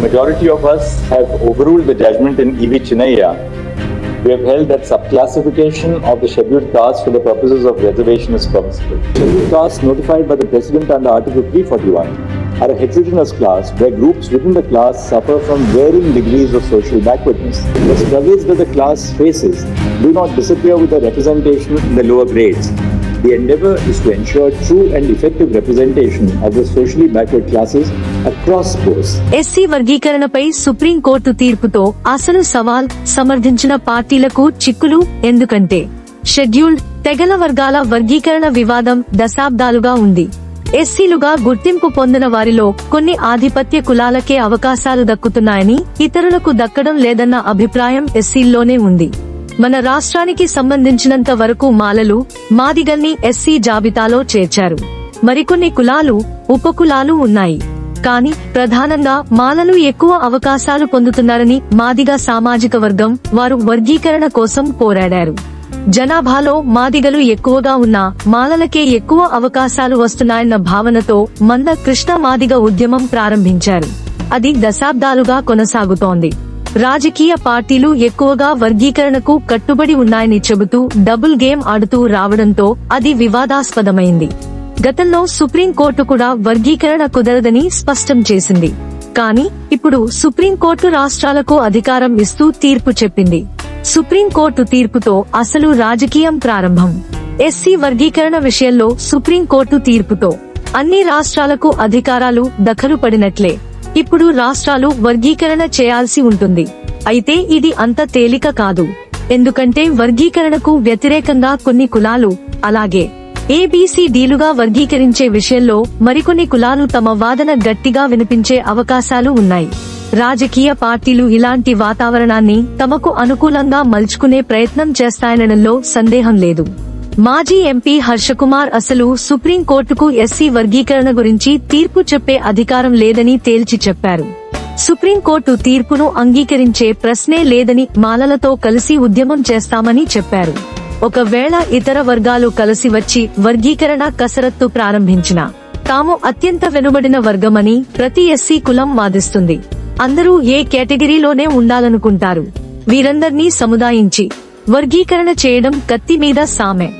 majority of us have overruled the judgment in E.V. Chinaya. We have held that subclassification of the scheduled caste for the purposes of reservation is permissible. Scheduled caste notified by the President under Article 341 are a heterogeneous class where groups within the class suffer from varying degrees of social backwardness. The struggles that the class faces do not disappear with the representation in the lower grades. The endeavor is to ensure true and effective representation of the socially backward classes. SC వర్గీకరణపై supreme court తీర్పుతో అసలు సవాల్ సమర్థించిన పార్టీలకు చిక్కులు ఎందుకంటే scheduled తెగల వర్గాల వర్గీకరణ వివాదం దశాబ్దాలుగా ఉంది. ఎస్సీలుగా గుర్తింపు పొందిన వారిలో కొన్ని ఆధిపత్య కులాలకే అవకాశాలు దక్కుతున్నాయని ఇతరులకు దక్కడం లేదన్న అభిప్రాయం ఎస్సీల్లోనే ఉంది. మన రాష్ట్రానికి సంబంధించినంత వరకు మాలలు మాదిగల్ని ఎస్సీ జాబితాలో చేర్చారు. మరికొన్ని కులాలు ఉపకులాలు ఉన్నాయి. కానీ ప్రధానంగా మాలలు ఎక్కువ అవకాశాలు పొందుతున్నారని మాదిగ సామాజిక వర్గం వారు వర్గీకరణ కోసం పోరాడారు. జనాభాలో మాదిగలు ఎక్కువగా ఉన్నా మాలలకే ఎక్కువ అవకాశాలు వస్తున్నాయన్న భావనతో మంద కృష్ణ మాదిగ ఉద్యమం ప్రారంభించారు. అది దశాబ్దాలుగా కొనసాగుతోంది. రాజకీయ పార్టీలు ఎక్కువగా వర్గీకరణకు కట్టుబడి ఉన్నాయని చెబుతూ డబుల్ గేమ్ ఆడుతూ రావడంతో అది వివాదాస్పదమైంది. గతంలో సుప్రీంకోర్టు కూడా వర్గీకరణ కుదరదని స్పష్టం చేసింది. కానీ ఇప్పుడు సుప్రీంకోర్టు రాష్ట్రాలకు అధికారం ఇస్తూ తీర్పు చెప్పింది. సుప్రీంకోర్టు తీర్పుతో అసలు రాజకీయం ప్రారంభం. ఎస్సీ వర్గీకరణ విషయంలో సుప్రీంకోర్టు తీర్పుతో అన్ని రాష్ట్రాలకు అధికారాలు దఖలు పడినట్లే. ఇప్పుడు రాష్ట్రాలు వర్గీకరణ చేయాల్సి ఉంటుంది. అయితే ఇది అంత తేలిక కాదు. ఎందుకంటే వర్గీకరణకు వ్యతిరేకంగా కొన్ని కులాలు అలాగే ఏబీసీడీలుగా వర్గీకరించే విషయంలో మరికొన్ని కులాలు తమ వాదన గట్టిగా వినిపించే అవకాశాలు ఉన్నాయి. రాజకీయ పార్టీలు ఇలాంటి వాతావరణాన్ని తమకు అనుకూలంగా మలుచుకునే ప్రయత్నం చేస్తాయనడంలో సందేహం లేదు. మాజీ ఎంపీ హర్షకుమార్ అసలు సుప్రీంకోర్టుకు ఎస్సీ వర్గీకరణ గురించి తీర్పు చెప్పే అధికారం లేదని తేల్చి చెప్పారు. సుప్రీంకోర్టు తీర్పును అంగీకరించే ప్రశ్నే లేదని మాలలతో కలిసి ఉద్యమం చేస్తామని చెప్పారు. ఒకవేళ ఇతర వర్గాలు కలిసి వచ్చి వర్గీకరణ కసరత్తు ప్రారంభించిన తాము అత్యంత వెనుబడిన వర్గమని ప్రతి ఎస్సీ కులం వాదిస్తుంది. అందరూ ఏ కేటగిరీలోనే ఉండాలనుకుంటారు. వీరందర్నీ సముదాయించి వర్గీకరణ చేయడం కత్తి మీద సామె.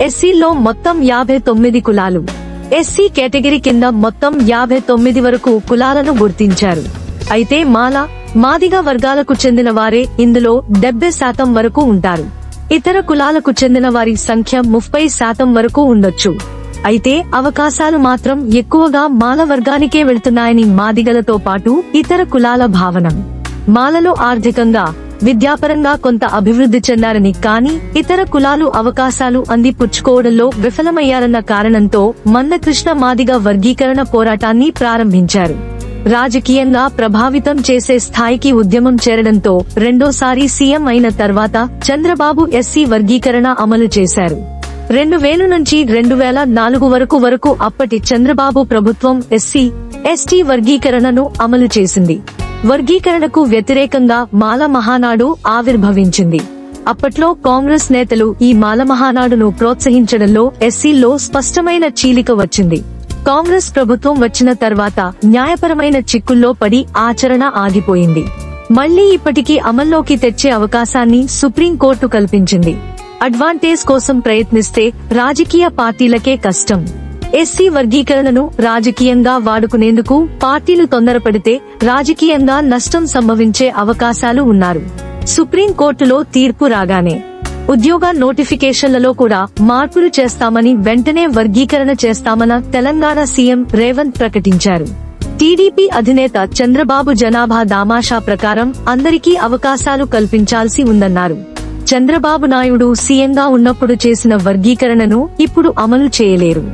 ఎస్సీలో మొత్తం యాభై తొమ్మిది కులాలు. ఎస్సీ కేటగిరీ కింద మొత్తం యాభై తొమ్మిది వరకు కులాలను గుర్తించారు. అయితే మాల మాదిగ వర్గాలకు చెందిన వారే ఇందులో డెబ్బై శాతం వరకు ఉంటారు. ఇతర కులాలకు చెందిన వారి సంఖ్య ముప్పై శాతం వరకు ఉండొచ్చు. అయితే అవకాశాలు మాత్రం ఎక్కువగా మాల వర్గానికే వెళుతున్నాయని మాదిగలతో పాటు ఇతర కులాల భావన. మాలలో ఆర్థికంగా విద్యాపరంగా కొంత అభివృద్ధి చెందారని కానీ ఇతర కులాలు అవకాశాలు అందిపుచ్చుకోవడంలో విఫలమయ్యారన్న కారణంతో మందకృష్ణ మాదిగ వర్గీకరణ పోరాటాన్ని ప్రారంభించారు. రాజకీయంగా ప్రభావితం చేసే స్థాయికి ఉద్యమం చేరడంతో రెండోసారి సీఎం అయిన తర్వాత చంద్రబాబు ఎస్సీ వర్గీకరణ అమలు చేశారు. రెండు వేలు నుంచి రెండు వేల నాలుగు వరకు వరకు అప్పటి చంద్రబాబు ప్రభుత్వం ఎస్సీ ఎస్టీ వర్గీకరణను అమలు చేసింది. వర్గీకరణకు వ్యతిరేకంగా మాల మహానాడు ఆవిర్భవించింది. అప్పట్లో కాంగ్రెస్ నేతలు ఈ మాల మహానాడును ప్రోత్సహించడంలో ఎస్సీలో స్పష్టమైన చీలిక వచ్చింది. కాంగ్రెస్ ప్రభుత్వం వచ్చిన తర్వాత న్యాయపరమైన చిక్కుల్లో పడి ఆచరణ ఆగిపోయింది. మళ్ళీ ఇప్పటికీ అమల్లోకి తెచ్చే అవకాశాన్ని సుప్రీంకోర్టు కల్పించింది. అడ్వాంటేజ్ కోసం ప్రయత్నిస్తే రాజకీయ పార్టీలకే కష్టం. ఎస్సీ వర్గీకరణను రాజకీయంగా వాడుకునేందుకు పార్టీలు తొందరపడితే రాజకీయంగా నష్టం సంభవించే అవకాశాలు ఉన్నారు. సుప్రీంకోర్టులో తీర్పు రాగానే ఉద్యోగ నోటిఫికేషన్లలో కూడా మార్పులు చేస్తామని వెంటనే వర్గీకరణ చేస్తామన్న తెలంగాణ సీఎం రేవంత్ ప్రకటించారు. టీడీపీ అధినేత చంద్రబాబు జనాభా దామాషా ప్రకారం అందరికీ అవకాశాలు కల్పించాల్సి ఉందన్నారు. చంద్రబాబు నాయుడు సీఎంగా ఉన్నప్పుడు చేసిన వర్గీకరణను ఇప్పుడు అమలు చేయలేరు.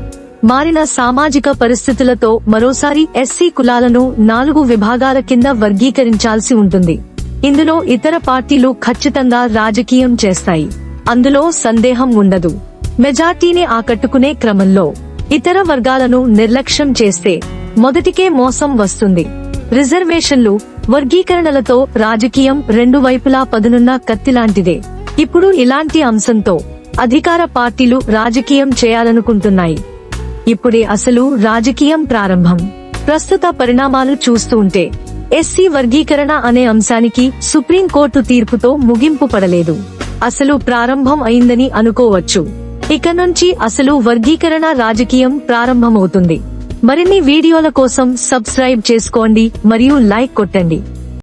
మారిన సామాజిక పరిస్థితులతో మరోసారి ఎస్సీ కులాలను నాలుగు విభాగాల కింద వర్గీకరించాల్సి ఉంటుంది. ఇందులో ఇతర పార్టీలు ఖచ్చితంగా రాజకీయం చేస్తాయి. అందులో సందేహం ఉండదు. మెజార్టీని ఆకట్టుకునే క్రమంలో ఇతర వర్గాలను నిర్లక్ష్యం చేస్తే మొదటికే మోసం వస్తుంది. రిజర్వేషన్లు వర్గీకరణలతో రాజకీయం రెండు వైపులా పదునున్న కత్తిలాంటిదే. ఇప్పుడు ఇలాంటి అంశంతో అధికార పార్టీలు రాజకీయం చేయాలనుకుంటున్నాయి. ఇప్పుడే అసలు రాజకీయం ప్రారంభం. ప్రస్తుత పరిణామాలు చూస్తూ ఉంటే ఎస్సీ వర్గీకరణ అనే అంశానికి సుప్రీంకోర్టు తీర్పుతో ముగింపు పడలేదు. అసలు ప్రారంభం అయిందని అనుకోవచ్చు. ఇక నుంచి అసలు వర్గీకరణ రాజకీయం ప్రారంభమవుతుంది. మరిన్ని వీడియోల కోసం సబ్స్క్రైబ్ చేసుకోండి మరియు లైక్ కొట్టండి.